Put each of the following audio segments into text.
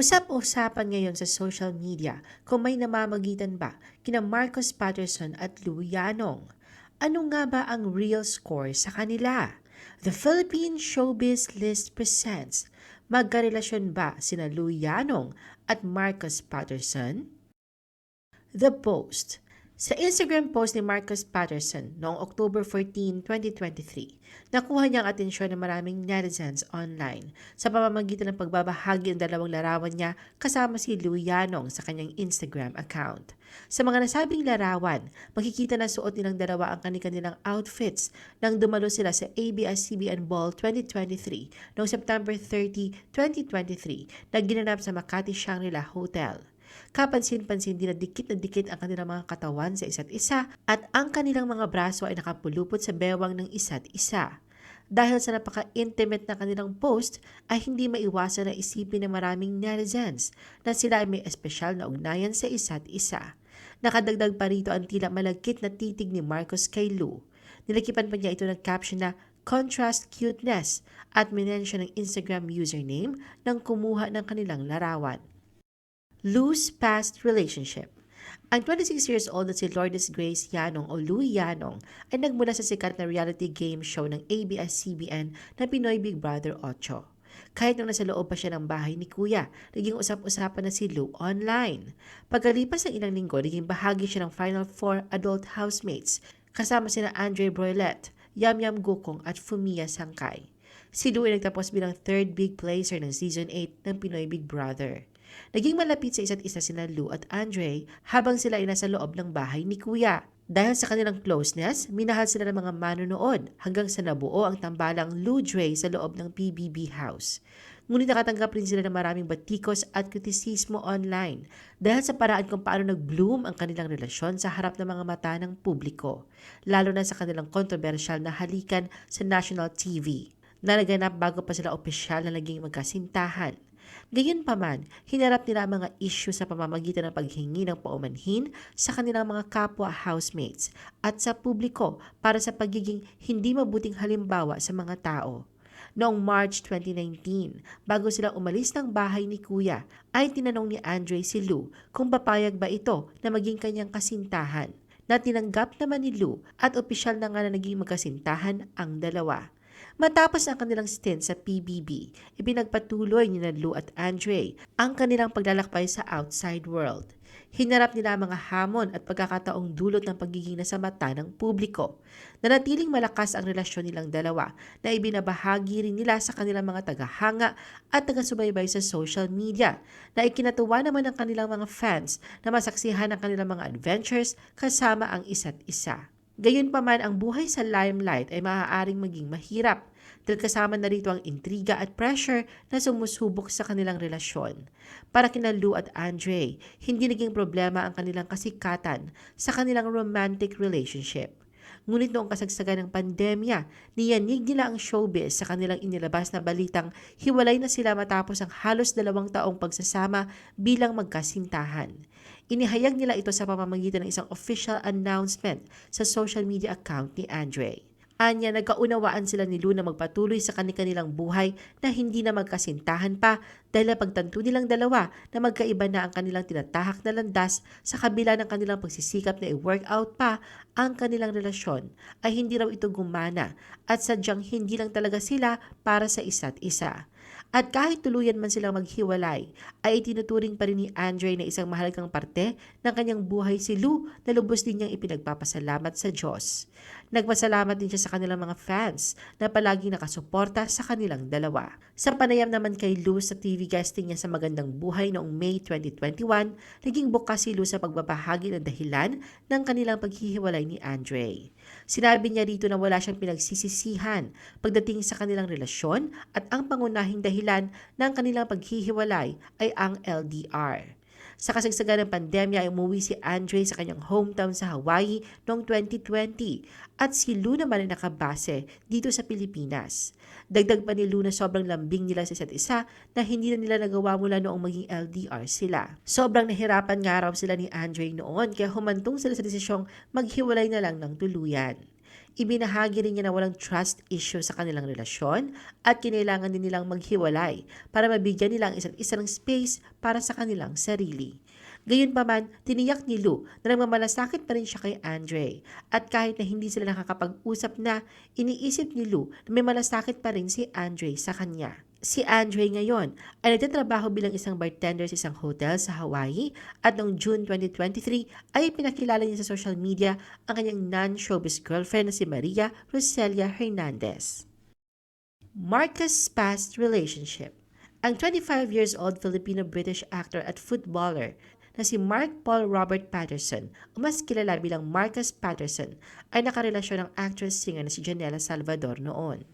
Usap-usapan ngayon sa social media kung may namamagitan ba kina Marcos Patterson at Lou Yanong. Ano nga ba ang real score sa kanila? The Philippine Showbiz List presents Magkarelasyon ba sina Lou Yanong at Marcos Patterson? The Post Sa Instagram post ni Marcus Patterson noong October 14, 2023, nakuha niya ang atensyon ng maraming netizens online sa pamamagitan ng pagbabahagi ng dalawang larawan niya kasama si Lou Yanong sa kanyang Instagram account. Sa mga nasabing larawan, makikita na suot nilang dalawa ang kanilang outfits nang dumalo sila sa ABS-CBN Ball 2023 noong September 30, 2023 na ginanap sa Makati Shangri-La Hotel. Kapansin-pansin din na dikit na dikit ang kanilang mga katawan sa isa't isa at ang kanilang mga braso ay nakapulupot sa bewang ng isa't isa. Dahil sa napaka-intimate na kanilang post ay hindi maiwasan na isipin ng maraming netizens na sila ay may espesyal na ugnayan sa isa't isa. Nakadagdag pa rito ang tila malagkit na titig ni Marcos kay Lou. Nilakipan pa niya ito ng caption na contrast cuteness at minensyon ng Instagram username nang kumuha ng kanilang larawan. Lou's past relationship. Ang 26 years old na si Lourdes Grace Yanong o Louie Yanong ay nagmula sa sikat na reality game show ng ABS-CBN na Pinoy Big Brother 8. Kahit nung nasa loob pa siya ng bahay ni Kuya, naging usap-usapan na si Lou online. Pagkalipas ng ilang linggo, naging bahagi siya ng Final Four adult housemates kasama sina Andre Broilet, Yam Yam Gukong at Fumiya Sangkay. Si Lou ay nagtapos bilang third big placer ng Season 8 ng Pinoy Big Brother. Naging malapit sa isa't isa sina Lou at Andre habang sila ay nasa loob ng bahay ni Kuya. Dahil sa kanilang closeness, minahal sila ng mga manonood hanggang sa nabuo ang tambalang Lou Dre sa loob ng PBB house. Ngunit nakatanggap rin sila ng maraming batikos at kritisismo online dahil sa paraan kung paano nag-bloom ang kanilang relasyon sa harap ng mga mata ng publiko, lalo na sa kanilang kontrobersyal na halikan sa national TV na naganap bago pa sila opisyal na naging magkasintahan. Gayunpaman, hinarap nila ang mga issue sa pamamagitan ng paghingi ng paumanhin sa kanilang mga kapwa housemates at sa publiko para sa pagiging hindi mabuting halimbawa sa mga tao. Noong March 2019, bago sila umalis ng bahay ni Kuya, ay tinanong ni Andre si Lou kung papayag ba ito na maging kanyang kasintahan na tinanggap naman ni Lou at opisyal na nga na naging magkasintahan ang dalawa. Matapos ang kanilang stint sa PBB, ipinagpatuloy ni Lou at Andre ang kanilang paglalakbay sa outside world. Hinarap nila ang mga hamon at pagkakataong dulot ng pagiging nasa mata ng publiko. Nanatiling malakas ang relasyon nilang dalawa na ibinabahagi rin nila sa kanilang mga tagahanga at taga-subaybay sa social media na ikinatuwa naman ng kanilang mga fans na masaksihan ang kanilang mga adventures kasama ang isa't isa. Gayunpaman ang buhay sa limelight ay maaaring maging mahirap dahil kasama na rito ang intriga at pressure na sumusubok sa kanilang relasyon. Para kina Lou at Andre, hindi naging problema ang kanilang kasikatan sa kanilang romantic relationship. Ngunit noong kasagsagan ng pandemya, niyanig nila ang showbiz sa kanilang inilabas na balitang hiwalay na sila matapos ang halos dalawang taong pagsasama bilang magkasintahan. Inihayag nila ito sa pamamagitan ng isang official announcement sa social media account ni Andre. Anya, nagkaunawaan sila ni Luna magpatuloy sa kanilang buhay na hindi na magkasintahan pa dahil pagtanto nilang dalawa na magkaiba na ang kanilang tinatahak na landas sa kabila ng kanilang pagsisikap na i-workout pa ang kanilang relasyon ay hindi raw ito gumana at sadyang hindi lang talaga sila para sa isa't isa. At kahit tuluyan man silang maghiwalay, ay itinuturing pa rin ni Andre na isang mahalagang parte ng kanyang buhay si Lou na lubos din niyang ipinagpapasalamat sa Diyos. Nagpasalamat din siya sa kanilang mga fans na palaging nakasuporta sa kanilang dalawa. Sa panayam naman kay Lou sa TV guesting niya sa Magandang Buhay noong May 2021, naging bukas si Lou sa pagbabahagi ng dahilan ng kanilang paghihiwalay ni Andre. Sinabi niya rito na wala siyang pinagsisisihan pagdating sa kanilang relasyon at ang pangunahing dahilan ng kanilang paghihiwalay ay ang LDR. Sa kasagsagan ng pandemya ay umuwi si Andre sa kanyang hometown sa Hawaii noong 2020 at si Lou naman ay nakabase dito sa Pilipinas. Dagdag pa ni Lou na sobrang lambing nila sa isa't isa na hindi na nila nagawa mula noong maging LDR sila. Sobrang nahirapan nga raw sila ni Andre noon kaya humantong sila sa desisyong maghiwalay na lang ng tuluyan. Ibinahagi rin niya na walang trust issue sa kanilang relasyon at kinailangan din nilang maghiwalay para mabigyan nila ang isa't isa ng space para sa kanilang sarili. Gayunpaman, tiniyak ni Lou na nagmamalasakit pa rin siya kay Andre at kahit na hindi sila nakakapag-usap na, iniisip ni Lou na may malasakit pa rin si Andre sa kanya. Si Andre ngayon ay nagtatrabaho bilang isang bartender sa isang hotel sa Hawaii at noong June 2023 ay pinakilala niya sa social media ang kanyang non-showbiz girlfriend na si Maria Roselia Hernandez. Marcus' past relationship Ang 25 years old Filipino-British actor at footballer na si Mark Paul Robert Patterson o mas kilala bilang Marcus Patterson ay nakarelasyon ng actress-singer na si Janela Salvador noon.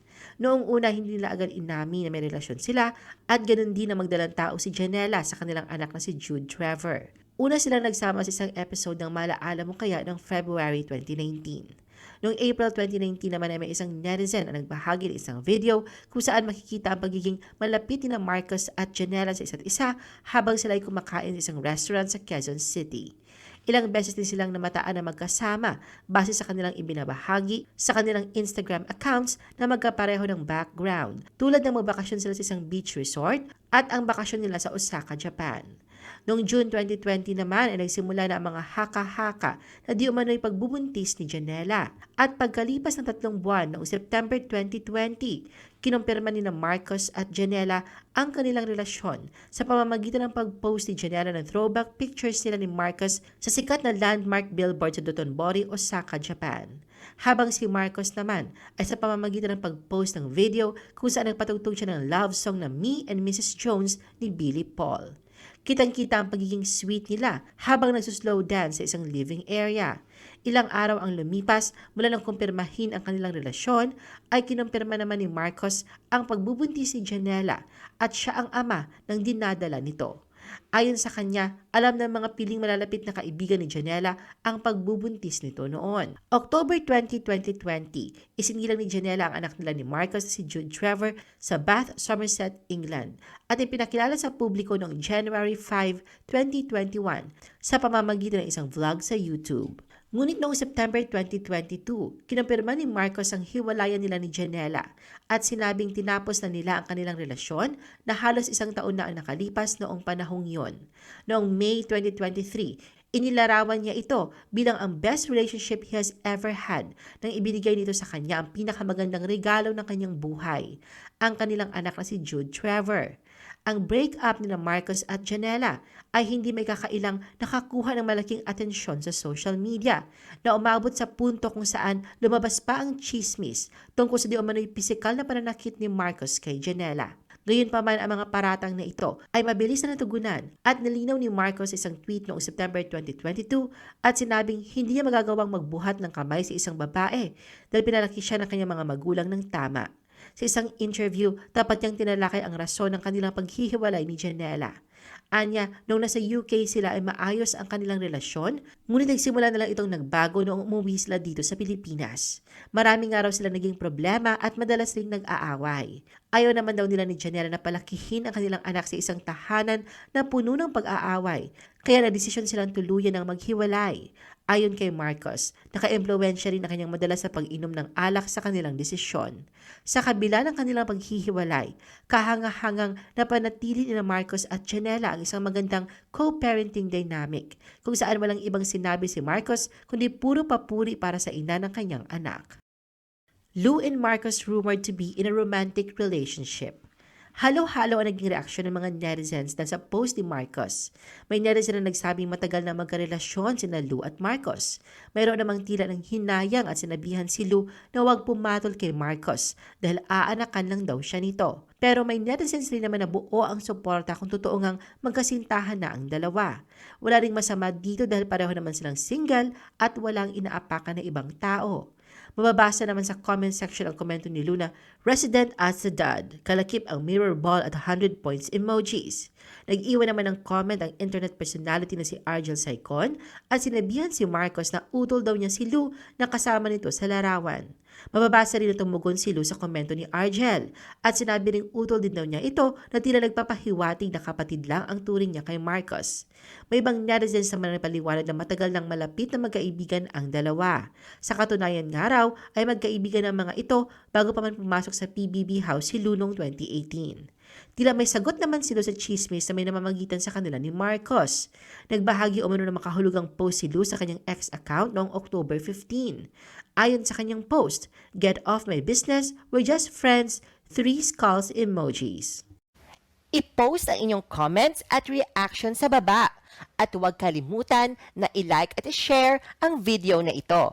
Noong una, hindi nila agad inami na may relasyon sila at ganun din na magdalang tao si Janela sa kanilang anak na si Jude Trevor. Una silang nagsama sa isang episode ng Malaala Mo Kaya ng February 2019. Noong April 2019 naman ay may isang netizen ang nagbahagi ng isang video kung saan makikita ang pagiging malapit ni na Marcos at Janela sa isa't isa habang sila ay kumakain sa isang restaurant sa Quezon City. Ilang beses din silang namataan na magkasama base sa kanilang ibinabahagi sa kanilang Instagram accounts na magkapareho ng background, tulad ng magbakasyon sila sa isang beach resort at ang bakasyon nila sa Osaka, Japan. Noong June 2020 naman ay nagsimula na ang mga haka-haka na di umano'y pagbubuntis ni Janela. At pagkalipas ng tatlong buwan noong September 2020, kinumpirma ni na Marcos at Janela ang kanilang relasyon sa pamamagitan ng pag-post ni Janela ng throwback pictures nila ni Marcos sa sikat na landmark billboard sa Dotonbori, Osaka, Japan. Habang si Marcos naman ay sa pamamagitan ng pag-post ng video kung saan nagpatugtog siya ng love song na Me and Mrs. Jones ni Billy Paul. Kitang-kita ang pagiging sweet nila habang nagsuslow dance sa isang living area. Ilang araw ang lumipas mula nang kumpirmahin ang kanilang relasyon ay kinumpirma naman ni Marcos ang pagbubuntis ni Janela at siya ang ama ng dinadala nito. Ayon sa kanya, alam ng mga piling malalapit na kaibigan ni Janela ang pagbubuntis nito noon. October 20, 2020, isinilang ni Janela ang anak nila ni Marcos si Jude Trevor sa Bath, Somerset, England at ipinakilala sa publiko noong January 5, 2021 sa pamamagitan ng isang vlog sa YouTube. Ngunit noong September 2022, kinumpirma ni Marcos ang hiwalayan nila ni Janela at sinabing tinapos na nila ang kanilang relasyon na halos isang taon na ang nakalipas noong panahong yon. Noong May 2023, inilarawan niya ito bilang ang best relationship he has ever had nang ibinigay nito sa kanya ang pinakamagandang regalo ng kanyang buhay, ang kanilang anak na si Jude Trevor ang breakup ni Marcos at Janela ay hindi may kakailang nakakuha ng malaking atensyon sa social media na umabot sa punto kung saan lumabas pa ang chismis tungkol sa di umano'y pisikal na pananakit ni Marcos kay Janela. Gayunpaman ang mga paratang na ito ay mabilis na natugunan at nilinaw ni Marcos sa isang tweet noong September 2022 at sinabing hindi niya magagawang magbuhat ng kamay sa isang babae dahil pinalaki siya ng kanyang mga magulang ng tama. Sa isang interview, dapat niyang tinalakay ang rason ng kanilang paghihiwalay ni Janela. Anya, nung nasa UK sila ay maayos ang kanilang relasyon, ngunit nagsimula na lang itong nagbago noong umuwi sila dito sa Pilipinas. Maraming araw sila naging problema at madalas ring nag-aaway. Ayaw naman daw nila ni Janela na palakihin ang kanilang anak sa isang tahanan na puno ng pag-aaway, kaya na desisyon silang tuluyan ng maghiwalay. Ayon kay Marcos, naka-impluensya rin ang kanyang madalas sa pag-inom ng alak sa kanilang desisyon. Sa kabila ng kanilang paghihiwalay, kahanga-hangang napanatili ni Marcos at Janela ang isang magandang co-parenting dynamic kung saan walang ibang sinabi si Marcos kundi puro papuri para sa ina ng kanyang anak. Lou and Marcos rumored to be in a romantic relationship. Halo-halo ang naging reaksyon ng mga netizens dahil sa post ni Marcos. May netizen na nagsabing matagal na magkarelasyon sina Lou at Marcos. Mayroon namang tila ng hinayang at sinabihan si Lou na huwag pumatol kay Marcos dahil aanakan lang daw siya nito. Pero may netizens rin naman na buo ang suporta kung totoo ngang magkasintahan na ang dalawa. Wala ring masama dito dahil pareho naman silang single at walang inaapakan na ibang tao. Mababasa naman sa comment section ang komento ni Luna, Resident as a dad, kalakip ang mirror ball at 100 points emojis. Nag-iwan naman ng comment ang internet personality na si Argel Saicon at sinabihan si Marcos na utol daw niya si Lou na kasama nito sa larawan. Mababasa rin tumugon si Lou sa komento ni Argel at sinabi ring utol din daw niya ito na tila nagpapahiwatig na kapatid lang ang turing niya kay Marcos. May ibang netizens naman na na matagal nang malapit na magkaibigan ang dalawa. Sa katunayan nga raw ay magkaibigan ang mga ito bago pa man pumasok sa PBB House si Lou noong 2018. Tila may sagot naman sila sa chismis na may namamagitan sa kanila ni Marcos. Nagbahagi umano ng makahulugang post si Lou sa kanyang ex account noong October 15. Ayon sa kanyang post, Get off my business, we're just friends, three skulls emojis. I-post ang inyong comments at reaction sa baba. At huwag kalimutan na i-like at i-share ang video na ito.